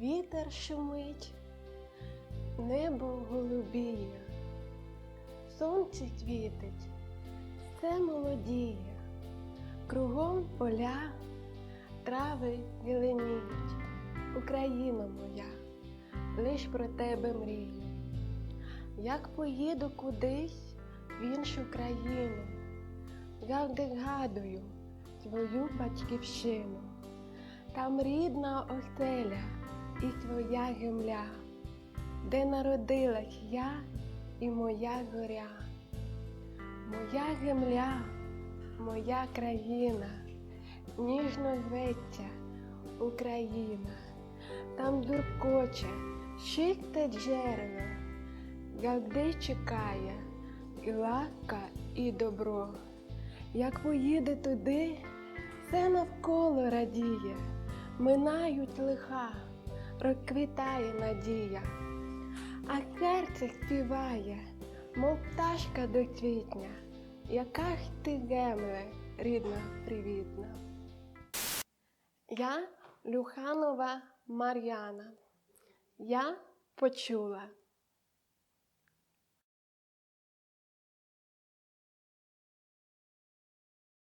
вітер шумить, небо голубіє, сонце світить, все молодіє, кругом поля, трави зеленіють, Україна моя, лиш про тебе мрію. Як поїду кудись в іншу країну, завжди згадую твою батьківщину. Там рідна оселя і твоя земля, де народилась я і моя зоря. Моя земля, моя країна, ніжно зветься Україна, там дуркоче, чисте джерело, завжди чекає і ласка, і добро. Як поїде туди, все навколо радіє, минають лиха, розквітає надія, а серце співає, мов пташка до квітня, яка ж ти земле, рідна, привітна. Я Люханова Мар'яна. Я почула.